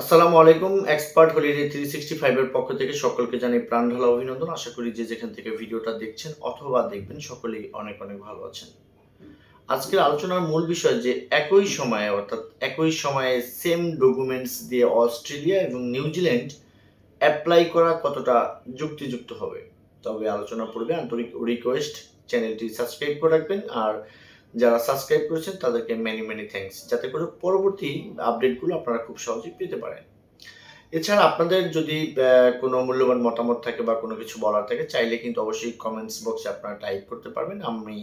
আসসালামু আলাইকুম, expert holiday three sixty ফাইভের পক্ষ থেকে সকলকে জানাই প্রাণ ঢালা অভিনন্দন। আশা করি যে যেখান থেকে ভিডিওটা দেখছেন অথবা দেখবেন, সকলেই অনেক অনেক ভালো আছেন। আজকের আলোচনার মূল বিষয় যে একই সময়ে, অর্থাৎ একই সময়ে সেম ডকুমেন্টস দিয়ে অস্ট্রেলিয়া এবং নিউজিল্যান্ড অ্যাপ্লাই করা কতটা যুক্তিযুক্ত হবে? তবে আলোচনা পূর্বে আন্তরিক রিকোয়েস্ট চ্যানেলটি সাবস্ক্রাইব করে রাখবেন। আর যারা সাবস্ক্রাইব করেছেন, তাদেরকে মেনি মেনি থ্যাঙ্কস যাতে করে পরবর্তী আপডেটগুলো আপনারা খুব সহজেই পেতে পারেন। এছাড়া আপনাদের যদি কোনো মূল্যবান মতামত থাকে বা কোনো কিছু বলার থাকে, চাইলে কিন্তু অবশ্যই কমেন্টস বক্সে আপনারা টাইপ করতে পারবেন। আমি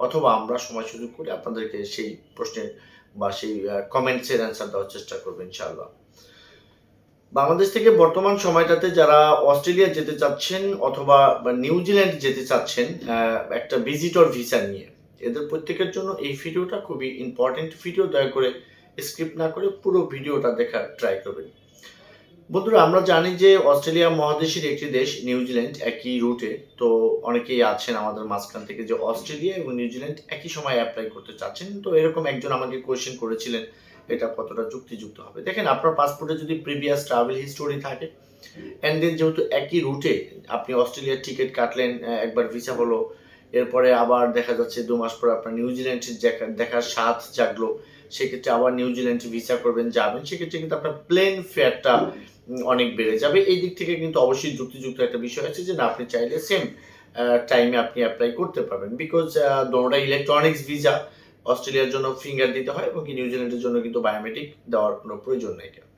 অথবা আমরা সময় সুযোগ করে আপনাদেরকে সেই প্রশ্নের বা সেই কমেন্টসের অ্যান্সার দেওয়ার চেষ্টা করব, ইনশাআল্লাহ। বাংলাদেশ থেকে বর্তমান সময়টাতে যারা অস্ট্রেলিয়া যেতে চাচ্ছেন অথবা নিউজিল্যান্ড যেতে চাচ্ছেন একটা ভিজিটর ভিসা নিয়ে এদের প্রত্যেকের জন্য এই ভিডিওটা খুবই ইম্পর্টেন্ট ভিডিও দয়া করে স্ক্রিপ্ট না করে পুরো ভিডিওটা দেখার ট্রাই করবেন। বন্ধুরা, আমরা জানি যে অস্ট্রেলিয়া মহাদেশের একটি দেশ নিউজিল্যান্ড একই রুটে তো অনেকেই আছেন আমাদের মাঝখান থেকে যে অস্ট্রেলিয়া এবং নিউজিল্যান্ড একই সময় অ্যাপ্লাই করতে চাচ্ছেন। তো এরকম একজন আমাকে কোয়েশ্চেন করেছিলেন, এটা কতটা যুক্তিযুক্ত হবে? দেখেন, আপনার পাসপোর্টে যদি প্রিভিয়াস ট্রাভেল হিস্টোরি থাকে অ্যান্ড দেন যেহেতু একই রুটে আপনি অস্ট্রেলিয়ার টিকিট কাটলেন একবার ভিসা হলো এরপরে আবার দেখা যাচ্ছে দু মাস পরে আপনার নিউজিল্যান্ড দেখা- দেখার স্বাদ জাগলো। সেক্ষেত্রে আবার নিউজিল্যান্ড ভিসা করবেন, যাবেন। সেক্ষেত্রে কিন্তু আপনার প্লেন ফেয়ারটা অনেক বেড়ে যাবে। এই দিক থেকে কিন্তু অবশ্যই যুক্তিযুক্ত একটা বিষয় আছে যে, না, আপনি চাইলে সেম টাইমে আপনি অ্যাপ্লাই করতে পারবেন। বিকজ দোনোটা ইলেকট্রনিক্স ভিসা অস্ট্রেলিয়ার জন্য ফিঙ্গার দিতে হয় এবং কি নিউজিল্যান্ডের জন্য কিন্তু বায়োমেট্রিক দেওয়ার কোনো প্রয়োজন নেই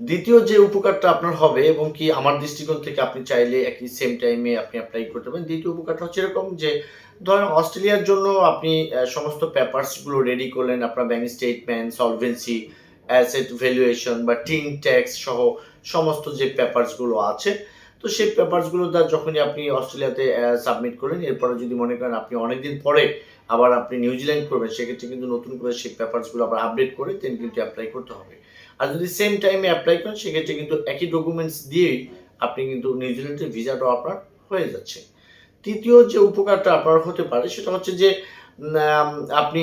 দ্বিতীয় যে উপকারটা আপনার হবে এবং কি আমার দৃষ্টিকোণ থেকে আপনি চাইলে একই সেম টাইমে আপনি অ্যাপ্লাই করতে পারেন, দ্বিতীয় উপকারটা হচ্ছে এরকম যে, ধরেন অস্ট্রেলিয়ার জন্য আপনি সমস্ত পেপারসগুলো রেডি করলেন আপনার bank statement solvency asset valuation বা টিন ট্যাক্স সহ সমস্ত যে পেপারসগুলো আছে, তো সেই পেপারসগুলো দ্বারা যখনই আপনি অস্ট্রেলিয়াতে সাবমিট করলেন, এরপরে যদি মনে করেন আপনি অনেকদিন পরে আবার আপনি নিউজিল্যান্ড করবেন, সেক্ষেত্রে কিন্তু নতুন করে সেই পেপারসগুলো আবার আপডেট করে দেন কিন্তু অ্যাপ্লাই করতে হবে। আর যদি সেম টাইমে অ্যাপ্লাই করেন, সেক্ষেত্রে কিন্তু একই ডকুমেন্টস দিয়েই আপনি কিন্তু নিউজিল্যান্ডের ভিসাটাও আপনার হয়ে যাচ্ছে। তৃতীয় যে উপকারটা আপনার হতে পারে, সেটা হচ্ছে যে আপনি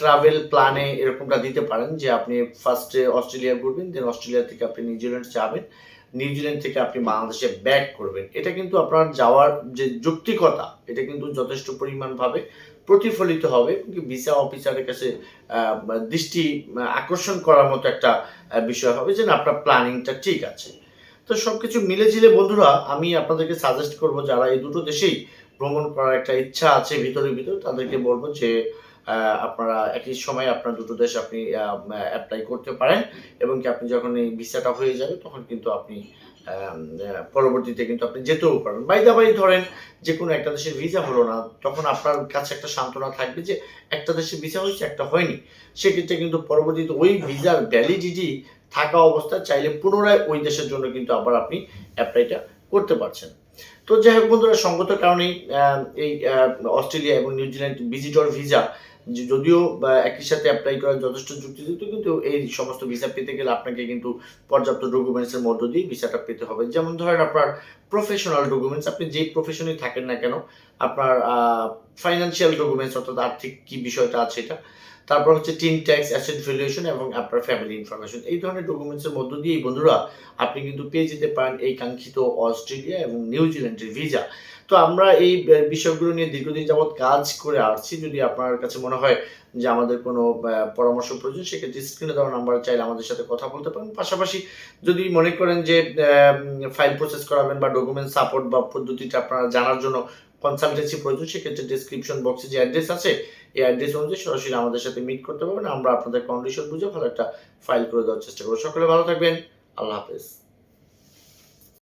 ট্রাভেল প্ল্যানে এরকমটা দিতে পারেন যে আপনি ফার্স্টে অস্ট্রেলিয়া ঘুরবেন দেন অস্ট্রেলিয়া থেকে আপনি নিউজিল্যান্ড যাবেন নিউজিল্যান্ড থেকে আপনি বাংলাদেশে ব্যাক করবেন। এটা কিন্তু আপনার যাওয়ার যে যৌক্তিকতা, এটা কিন্তু যথেষ্ট পরিমাণভাবে প্রতিফলিত হবে ভিসা অফিসারের কাছে দৃষ্টি আকর্ষণ করার মতো একটা বিষয় হবে যে আপনার প্ল্যানিংটা ঠিক আছে। তো সবকিছু মিলে ঝিলে বন্ধুরা, আমি আপনাদেরকে সাজেস্ট করব, যারা এই দুটো দেশেই ভ্রমণ করার একটা ইচ্ছা আছে ভিতরে ভিতরে, তাদেরকে বলব যে আপনারা একই সময় আপনার দুটো দেশ আপনি অ্যাপ্লাই করতে পারেন এবং কি আপনি যখন এই ভিসাটা হয়ে যাবে, তখন কিন্তু আপনি পরবর্তীতে কিন্তু আপনি যেতেও পারবেন। বাই দা বাই ধরেন যে কোনো একটা দেশের ভিসা হলো না, তখন আপনার কাছে একটা সান্ত্বনা থাকবে যে একটা দেশের ভিসা হয়েছে, একটা হয়নি। সেক্ষেত্রে কিন্তু পরবর্তীতে ওই ভিসার ভ্যালিডিটি থাকা অবস্থায় চাইলে পুনরায় ওই দেশের জন্য কিন্তু আবার আপনি অ্যাপ্লাইটা করতে পারছেন। তো যাই হোক বন্ধুরা, সঙ্গত কারণেই এই অস্ট্রেলিয়া এবং নিউজিল্যান্ড ভিজিটর ভিসা যদিও বা একই সাথে অ্যাপ্লাই করার যথেষ্ট যুক্তিযুক্ত কিন্তু এই সমস্ত ভিসা পেতে গেলে আপনাকে কিন্তু পর্যাপ্ত ডকুমেন্টসের মধ্য দিয়ে ভিসাটা পেতে হবে। যেমন ধরেন আপনার প্রফেশনাল ডকুমেন্টস আপনি যেই প্রফেশনে থাকেন না কেন, আপনার ফাইন্যান্সিয়াল ডকুমেন্টস অর্থাৎ আর্থিক কি বিষয়টা আছে এটা, তারপর হচ্ছে টিন ট্যাক্স অ্যাসেট ভ্যালুয়েশন এবং আপনার ফ্যামিলি ইনফরমেশন এই ধরনের ডকুমেন্টসের মধ্য দিয়েই বন্ধুরা, আপনি কিন্তু পেয়ে যেতে পারেন এই কাঙ্ক্ষিত অস্ট্রেলিয়া এবং নিউজিল্যান্ডের ভিসা। তো আমরা এই বিষয়গুলো নিয়ে দীর্ঘদিন যাবৎ কাজ করে আসছি, যদি আপনার কাছে মনে হয় যে আমাদের কোনো পরামর্শ প্রয়োজন, সেক্ষেত্রে স্ক্রিনে দেওয়া নাম্বার চাইলে আমাদের সাথে কথা বলতে পারেন। পাশাপাশি যদি মনে করেন যে ফাইল প্রসেস করাবেন বা ডকুমেন্ট সাপোর্ট বা পদ্ধতিটা আপনারা জানার জন্য কনসালটেন্সি প্রয়োজন, সেক্ষেত্রে ডিসক্রিপশন বক্সে যে অ্যাড্রেস আছে, এই অ্যাড্রেস অনুযায়ী সরাসরি আমাদের সাথে মিট করতে পারবেন। আমরা আপনাদের কন্ডিশন বুঝে ভালো একটা ফাইল করে দেওয়ার চেষ্টা করব। সকলে ভালো থাকবেন। আল্লাহ হাফেজ।